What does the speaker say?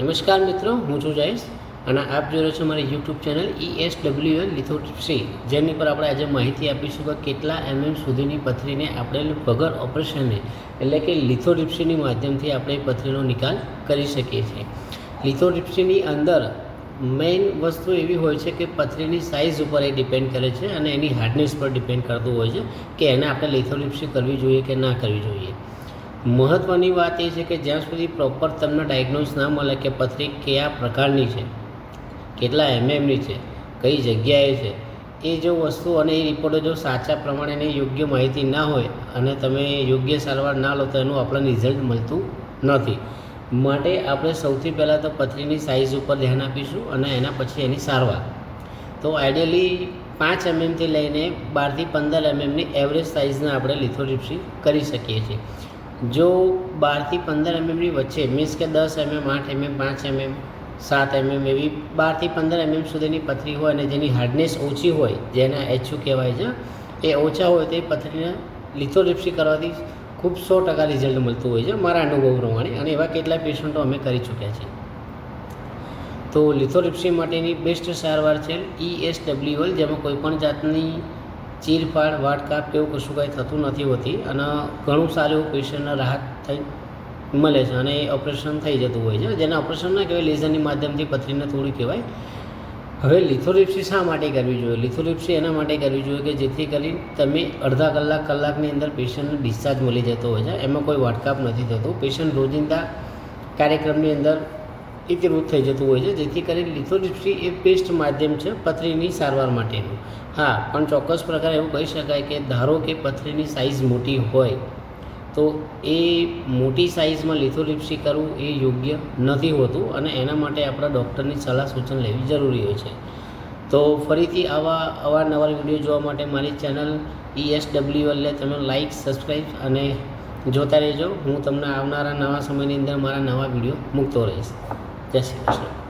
નમસ્કાર મિત્રો, હું છું જયેશ અને આપ જોઈ રહ્યો છો મારી YouTube channel E S W L lithotripsy જેની પર આપણે આજે માહિતી આપીશું કે કેટલા એમએમ સુધીની પથરીને આપણે વગર ઓપરેશને એટલે કે લિથોટ્રિપ્સીની માધ્યમથી આપણે પથરીનો નિકાલ કરી શકીએ છીએ. લિથોટ્રિપ્સીની અંદર મેઇન વસ્તુ એવી હોય છે કે પથરીની સાઇઝ ઉપર એ ડિપેન્ડ કરે છે અને એની હાર્ડનેસ પર ડિપેન્ડ કરતું હોય છે કે એને આપણે લિથોટ્રિપ્સી કરવી જોઈએ કે ના કરવી જોઈએ. મહત્ત્વની વાત એ છે કે જ્યાં સુધી પ્રોપર તમને ડાયગ્નોઝ ના મળે કે પથરી કયા પ્રકારની છે, કેટલા એમએમની છે, કઈ જગ્યાએ છે, એ જો વસ્તુ અને એ રિપોર્ટો જો સાચા પ્રમાણેની યોગ્ય માહિતી ના હોય અને તમે યોગ્ય સારવાર ના લો તો એનું આપણને રિઝલ્ટ મળતું નથી. માટે આપણે સૌથી પહેલાં તો પથરીની સાઇઝ ઉપર ધ્યાન આપીશું અને એના પછી એની સારવાર. તો આઈડિયલી પાંચ એમએમથી લઈને બારથી પંદર એમએમની એવરેજ સાઇઝના આપણે લિથોરિપ્સી કરી શકીએ છીએ. જો બારથી પંદર એમએમની વચ્ચે મીન્સ કે દસ એમએમ, આઠ એમએમ, પાંચ એમએમ, સાત એમએમ એવી બારથી પંદર એમએમ સુધીની પથરી હોય અને જેની હાર્ડનેસ ઓછી હોય, જેને એચયુ કહેવાય છે, એ ઓછા હોય તે પથરીને લિથોરિપ્સી કરવાથી ખૂબ સો ટકા રિઝલ્ટ મળતું હોય છે, મારા અનુભવ પ્રમાણે. અને એવા કેટલાય પેશન્ટો અમે કરી ચૂક્યા છીએ. તો લિથોરિપ્સી માટેની બેસ્ટ સારવાર છે ઈ એસ ડબલ્યુએલ જેમાં કોઈપણ જાતની ચીરફાડ વાટકાપ કે એવું કશું કાંઈ થતું નથી હોતી અને ઘણું સારું એવું પેશન્ટને રાહત થઈ મળે છે અને એ ઓપરેશન થઈ જતું હોય છે. જેને ઓપરેશન ના કહેવાય, લેઝરની માધ્યમથી પથરીને થોડી કહેવાય. હવે લિથોરિપ્સી શા માટે કરવી જોઈએ? લિથોરિપ્સી એના માટે કરવી જોઈએ કે જેથી કરી તમે અડધા કલાક, કલાકની અંદર પેશન્ટને ડિસ્ચાર્જ મળી જતો હોય છે. એમાં કોઈ વાટકાપ નથી થતું. પેશન્ટ રોજિંદા કાર્યક્રમની અંદર એકરૂપ થઈ જતું હોય છે. જેથી કરી લિથોરિપ્સી એ બેસ્ટ માધ્યમ છે પથરીની સારવાર માટેનું. હા, પણ ચોક્કસ પ્રકારે એવું કહી શકાય કે ધારો કે પથરીની સાઇઝ મોટી હોય, તો એ મોટી સાઇઝમાં લિથોલિપ્સી કરવું એ યોગ્ય નથી હોતું અને એના માટે આપણા ડૉક્ટરની સલાહ સૂચન લેવી જરૂરી હોય છે. તો ફરીથી આવા અવારનવાર વીડિયો જોવા માટે મારી ચેનલ ઈ એસ ડબલ્યુ એલને તમે લાઇક સબસ્ક્રાઈબ અને જોતા રહેજો. હું તમને આવનારા નવા સમયની અંદર મારા નવા વીડિયો મૂકતો રહીશ. 在显示。